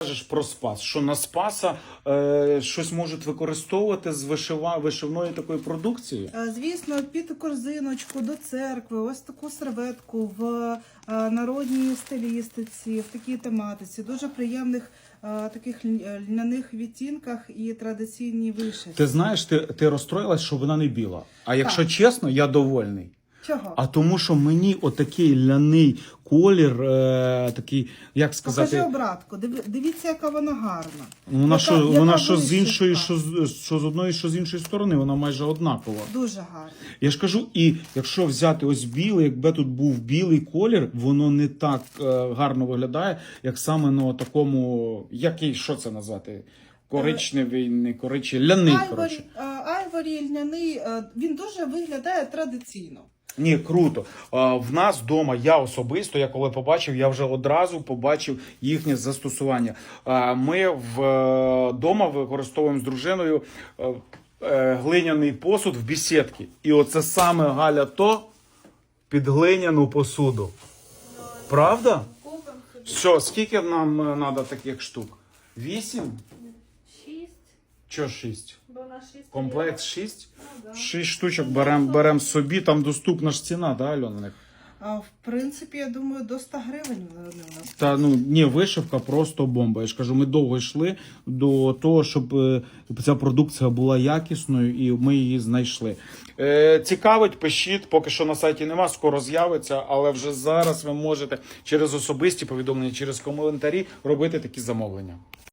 Кажеш про спас, що на спаса е, щось можуть використовувати з вишива, вишивної такої продукції. Е, Звісно, під корзиночку до церкви, ось таку серветку в е, народній стилістиці, в такій тематиці, дуже приємних е, таких льняних відтінках і традиційній вишивці. Ти знаєш, ти, ти розстроїлась, що вона не біла. А якщо Так. чесно, я довольний. Чого? А тому, що мені отакий ляний колір, е, такий, як Покажи сказати, обратку, див- дивіться, яка вона гарна. вона Яка- що, яка вона що з вишивка? іншої, що з що з одної, що з іншої сторони, вона майже однакова. Дуже гарна. Я ж кажу, і якщо взяти ось білий, якби тут був білий колір, воно не так е, гарно виглядає, як саме на такому, який, що це назвати? Коричневий, не коричневий, ляний, Айворі, коротше. е, айворі льняний, е, він дуже виглядає традиційно. Ні, круто. В нас вдома, я особисто, я коли побачив, я вже одразу побачив їхнє застосування. Ми вдома використовуємо з дружиною е, е, глиняний посуд в бісідки. І оце саме Галя то під глиняну посуду. Правда? Що, скільки нам треба таких штук? Вісім? Що шість? бо на шість. Комплект шість? Ну, да. Шість штучок беремо берем собі, там доступна ж ціна, да, Альона? них? А в принципі, я думаю, до 100 гривень вони у нас. Та ну ні, вишивка просто бомба. Я ж кажу, ми довго йшли до того, щоб е, ця продукція була якісною, і ми її знайшли. Е, цікавить, пишіть, поки що на сайті нема, скоро з'явиться, але вже зараз ви можете через особисті повідомлення, через коментарі робити такі замовлення.